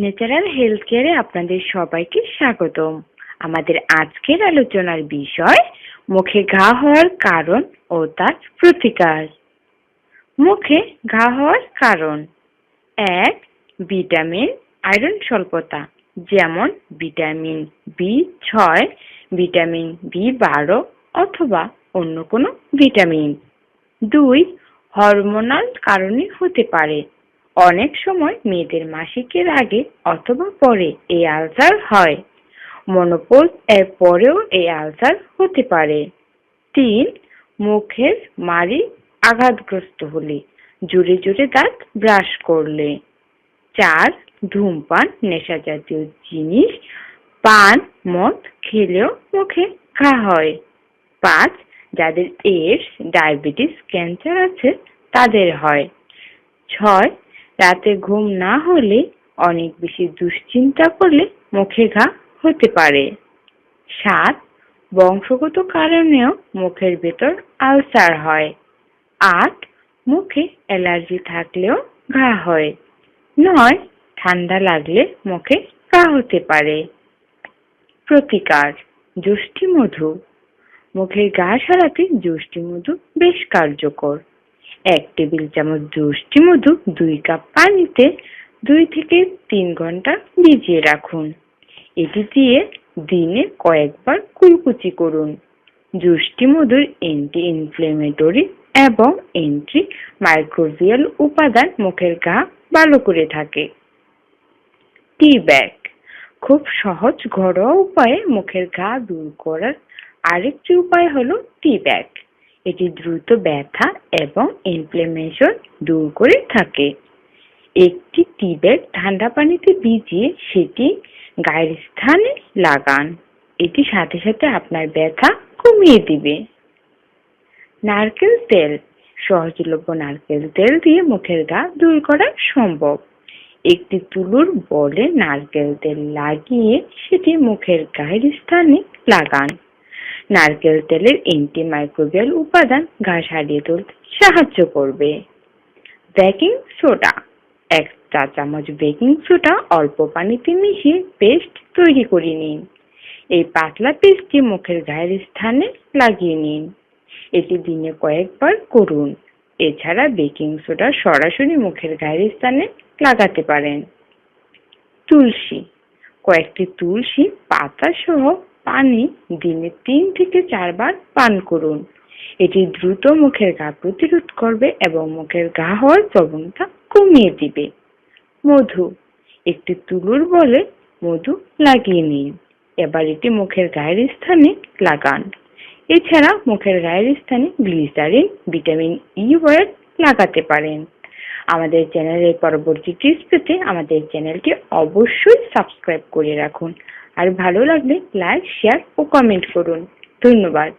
Natural health কেয়ারে আপনাদের সবাইকে স্বাগতম। আমাদের আজকের আলোচনার বিষয়, মুখে ঘা হওয়ার কারণ ও তার প্রতিকার। মুখে ঘা হওয়ার কারণ। এক, ভিটামিন, আয়রন স্বল্পতা, যেমন ভিটামিন বি ছয়, ভিটামিন বি বারো অথবা অন্য কোনো ভিটামিন। দুই, হরমোনাল কারণে হতে পারে। অনেক সময় মেয়েদের মাসিকের আগে অথবা পরে এই আলসার হয়। মনোপোজ এর পরেও এই আলসার হতে পারে। তিন, মুখের মারি আঘাতগ্রস্ত হলে জোরে জোরে দাঁত ব্রাশ করলে। চার, ধূমপান নেশা জাতীয় জিনিস পান, মদ খেলেও মুখে ঘা হয়। পাঁচ, যাদের এইডস ডায়াবেটিস, ক্যান্সার আছে তাদের হয়। ছয় রাতে ঘুম না হলে অনেক বেশি দুশ্চিন্তা করলে মুখে ঘা হতে পারে। সাত, বংশগত কারণেও মুখের ভেতর আলসার হয়। আট, মুখে অ্যালার্জি থাকলেও ঘা হয়। নয়, ঠান্ডা লাগলে মুখে ঘা হতে পারে। প্রতিকার যষ্টি মধু মুখের ঘা সারাতে যষ্টি মধু বেশ কার্যকর। এক টেবিল চামচ যষ্টি মধু, দুই কাপ পানিতে দুই থেকে তিন ঘণ্টা ভিজিয়ে রাখুন। এটি দিয়ে দিনে কয়েকবার কুলকুচি করুন। যষ্টি মধুর অ্যান্টি ইনফ্লেমেটরি এবং অ্যান্টি মাইক্রোবিয়াল উপাদান মুখের ঘা ভালো করে থাকে। টি ব্যাগ খুব সহজ ঘরোয়া উপায়ে মুখের ঘা দূর করার আরেকটি উপায় হলো টি ব্যাগ এটি দ্রুত ব্যথা এবং ইনফ্লেমেশন দূর করে থাকে। একটি টি ব্যাগ ঠান্ডা পানিতে ভিজিয়ে সেটি গায়ের স্থানে লাগান। এটি সাথে সাথে আপনার ব্যথা কমিয়ে দিবে। নারকেল তেল, সহজলভ্য নারকেল তেল দিয়ে মুখের ঘা দূর করা সম্ভব। একটি তুলোর বলে নারকেল তেল লাগিয়ে সেটি মুখের গায়ের স্থানে লাগান। নারকেল তেলের অ্যান্টিমাইক্রোবিয়াল উপাদান ঘাস হারিয়ে তুলতে সাহায্য করবে। বেকিং সোডা এক চা চামচ বেকিং সোডা অল্প পানিতে মিশিয়ে পেস্ট তৈরি করে নিন। এই পাতলা পেস্টটি মুখের ঘায়ের স্থানে লাগিয়ে নিন। এটি দিনে কয়েকবার করুন। এছাড়া বেকিং সোডা সরাসরি মুখের ঘায়ের স্থানে লাগাতে পারেন। তুলসী, কয়েকটি তুলসী পাতা সহ পানি দিনে তিন থেকে চারবার পান করুন। এটি দ্রুত মুখের ঘা প্রতিরোধ করবে এবং মুখের ঘা হওয়ার প্রবণতা কমিয়ে দিবে। মধু, একটি তুলোর বলে মধু লাগিয়ে নিন। এবার এটি মুখের গায়ের স্থানে লাগান। এছাড়া মুখের গায়ের স্থানে গ্লিসারিন, ভিটামিন ই ওয়েট লাগাতে পারেন। আমাদের চ্যানেলের পরবর্তী টিপস পেতে আমাদের চ্যানেলটি অবশ্যই সাবস্ক্রাইব করে রাখুন। আর ভালো লাগলে লাইক শেয়ার ও কমেন্ট করুন। ধন্যবাদ।